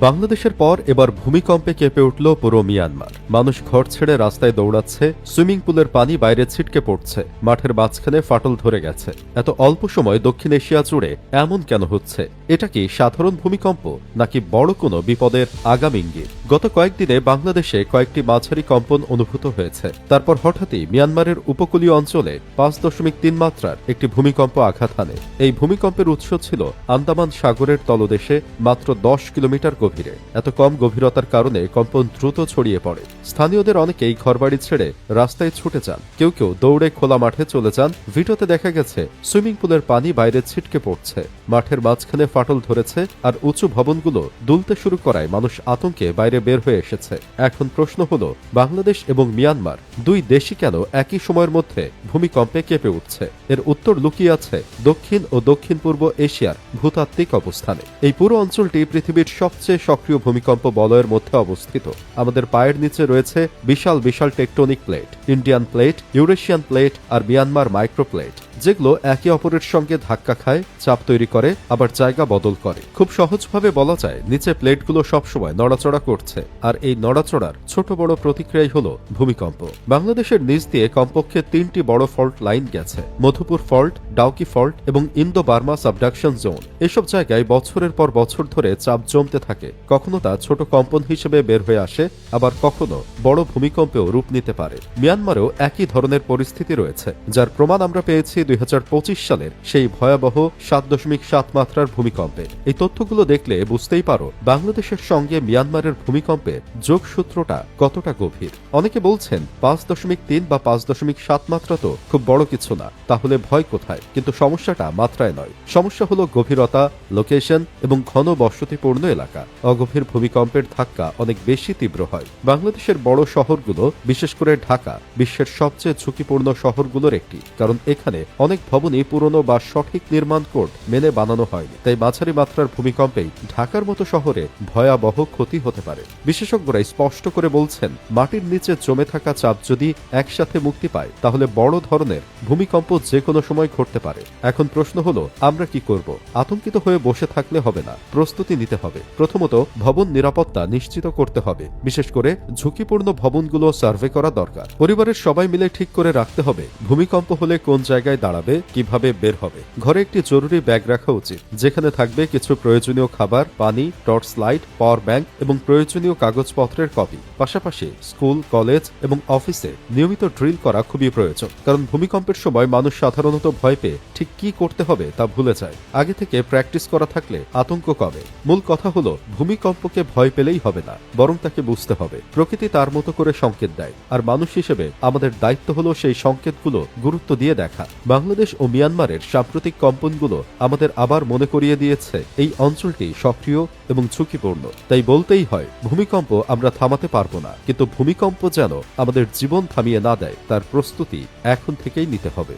বাংলাদেশের পর এবার ভূমিকম্পে কেঁপে উঠল পুরো মিয়ানমার। মানুষ ঘর ছেড়ে রাস্তায় দৌড়াচ্ছে, সুইমিং পুলের পানি বাইরে ছিটকে পড়ছে, মাঠের মাঝখানে ফাটল ধরে গেছে। এত অল্প সময় দক্ষিণ এশিয়া জুড়ে এমন কেন হচ্ছে? এটা কি সাধারণ ভূমিকম্প, নাকি বড় কোনো বিপদের আগাম ইঙ্গিত? গত কয়েকদিনে বাংলাদেশে কয়েকটি মাঝারি কম্পন অনুভূত হয়েছে। তারপর হঠাৎই মিয়ানমারের উপকূলীয় অঞ্চলে পাঁচ দশমিক তিন মাত্রার একটি ভূমিকম্প আঘাত হানে। এই ভূমিকম্পের উৎস ছিল আন্দামান সাগরের তলদেশে মাত্র দশ কিলোমিটার গভীরে। এত কম গভীরতার কারণে কম্পন দ্রুত ছড়িয়ে পড়ে। স্থানীয়দের অনেকেই ঘরবাড়ি ছেড়ে রাস্তায় ছুটে যান। কেউ কেউ দৌড়ে খোলা মাঠে চলে যান। ভিডিওতে দেখা গেছে, সুইমিং পুলের পানি বাইরে ছিটকে পড়ছে। মাঠের মাঝখানে ফাটল ধরেছে আর উঁচু ভবনগুলো দুলতে শুরু করায় মানুষ আতঙ্কে বাইরে বের হয়ে এসেছে। এখন প্রশ্ন হলো, বাংলাদেশ এবং মিয়ানমার দুই দেশই কেন একই সময়ের মধ্যে ভূমিকম্পে কেঁপে উঠছে? এর উত্তর লুকিয়ে আছে দক্ষিণ ও দক্ষিণ পূর্ব এশিয়ার ভূতাত্ত্বিক অবস্থানে। এই পুরো অঞ্চলটি পৃথিবীর সবচেয়ে সক্রিয় ভূমিকম্প বলয়ের মধ্যে অবস্থিত। আমাদের পায়ের নিচে রয়েছে বিশাল বিশাল tectonic plate, Indian plate, Eurasian plate আর মিয়ানমার মাইক্রোপ্লেট। যেগুলো একে অপরের সঙ্গে ধাক্কা খায়, চাপ তৈরি করে, আবার জায়গা বদল করে। খুব সহজভাবে বলা যায়, নিচে প্লেটগুলো সবসময় নড়াচড়া করছে, আর এই নড়াচড়ার ছোট বড় প্রতিক্রিয়াই হলো ভূমিকম্প। বাংলাদেশের নিচ দিয়ে কমপক্ষে তিনটি বড় ফল্ট লাইন গেছে, মধুপুর ফল্ট, ডাউকি ফল্ট এবং ইন্দো বার্মা সাবডাকশন জোন। এসব জায়গায় বছরের পর বছর ধরে চাপ জমতে থাকে, কখনো তা ছোট কম্পন হিসেবে বের হয়ে আসে, আবার কখনো বড় ভূমিকম্পেও রূপ নিতে পারে। মিয়ানমারেও একই ধরনের পরিস্থিতি রয়েছে, যার প্রমাণ আমরা পেয়েছি দুই সালের সেই ভয়াবহ সাত দশমিক সাত মাত্রার ভূমিকম্পে। এই তথ্যগুলো দেখলে বুঝতেই পারো, বাংলাদেশের সঙ্গে মিয়ানমারের ভূমিকম্পে যোগসূত্রটা কতটা গভীর। অনেকে বলছেন, পাঁচ দশমিক তিন বা পাঁচ দশমিক সাত মাত্রা তো খুব বড় কিছু না, তাহলে ভয় কোথায়? কিন্তু সমস্যাটা মাত্রায় নয়। সমস্যা হলো গভীরতা, লোকেশন এবং ঘন বসতিপূর্ণ এলাকা। অগভীর ভূমিকম্পের ধাক্কা অনেক বেশি তীব্র হয়। বাংলাদেশের বড় শহরগুলো, বিশেষ করে ঢাকা, বিশ্বের সবচেয়ে ঝুঁকিপূর্ণ শহরগুলোর একটি, কারণ এখানে অনেক ভবনই পুরনো বা সঠিক নির্মাণ কোড মেনে বানানো হয়নি। তাই মাঝারি মাত্রার ভূমিকম্পেই ঢাকার মতো শহরে ভয়াবহ ক্ষতি হতে পারে। বিশেষজ্ঞরা স্পষ্ট করে বলছেন, মাটির নিচে জমে থাকা চাপ যদি একসাথে মুক্তি পায়, তাহলে বড় ধরনের ভূমিকম্প যে কোনো সময় ঘটতে পারে। এখন প্রশ্ন হলো, আমরা কি করব? আতঙ্কিত হয়ে বসে থাকলে হবে না, প্রস্তুতি নিতে হবে। প্রথমত, ভবন নিরাপত্তা নিশ্চিত করতে হবে। বিশেষ করে ঝুঁকিপূর্ণ ভবনগুলো সার্ভে করা দরকার। পরিবারের সবাই মিলে ঠিক করে রাখতে হবে, ভূমিকম্প হলে কোন জায়গায় দাঁড়াবে, কীভাবে বের হবে। ঘরে একটি জরুরি ব্যাগ রাখা উচিত, যেখানে থাকবে কিছু প্রয়োজনীয় খাবার, পানি, টর্চ লাইট, পাওয়ার ব্যাংক এবং প্রয়োজনীয় কাগজপত্রের কপি। পাশাপাশি স্কুল, কলেজ এবং অফিসে নিয়মিত ড্রিল করা খুবই প্রয়োজন, কারণ ভূমিকম্পের সময় মানুষ সাধারণত ভয় পেয়ে ঠিক কি করতে হবে তা ভুলে যায়। আগে থেকে প্র্যাকটিস করা থাকলে আতঙ্ক কমে। মূল কথা হলো, ভূমিকম্পকে ভয় পেলেই হবে না, বরং তাকে বুঝতে হবে। প্রকৃতি তার মতো করে সংকেত দেয়, আর মানুষ হিসেবে আমাদের দায়িত্ব হলো সেই সংকেতগুলো গুরুত্ব দিয়ে দেখা। বাংলাদেশ ও মিয়ানমারের সাম্প্রতিক কম্পনগুলো আমাদের আবার মনে করিয়ে দিয়েছে। এই অঞ্চলটি সক্রিয় এবং ঝুঁকিপূর্ণ। তাই বলতেই হয়, ভূমিকম্প আমরা থামাতে পারব না। কিন্তু ভূমিকম্প যেন আমাদের জীবন থামিয়ে না দেয়, তার প্রস্তুতি এখন থেকেই নিতে হবে।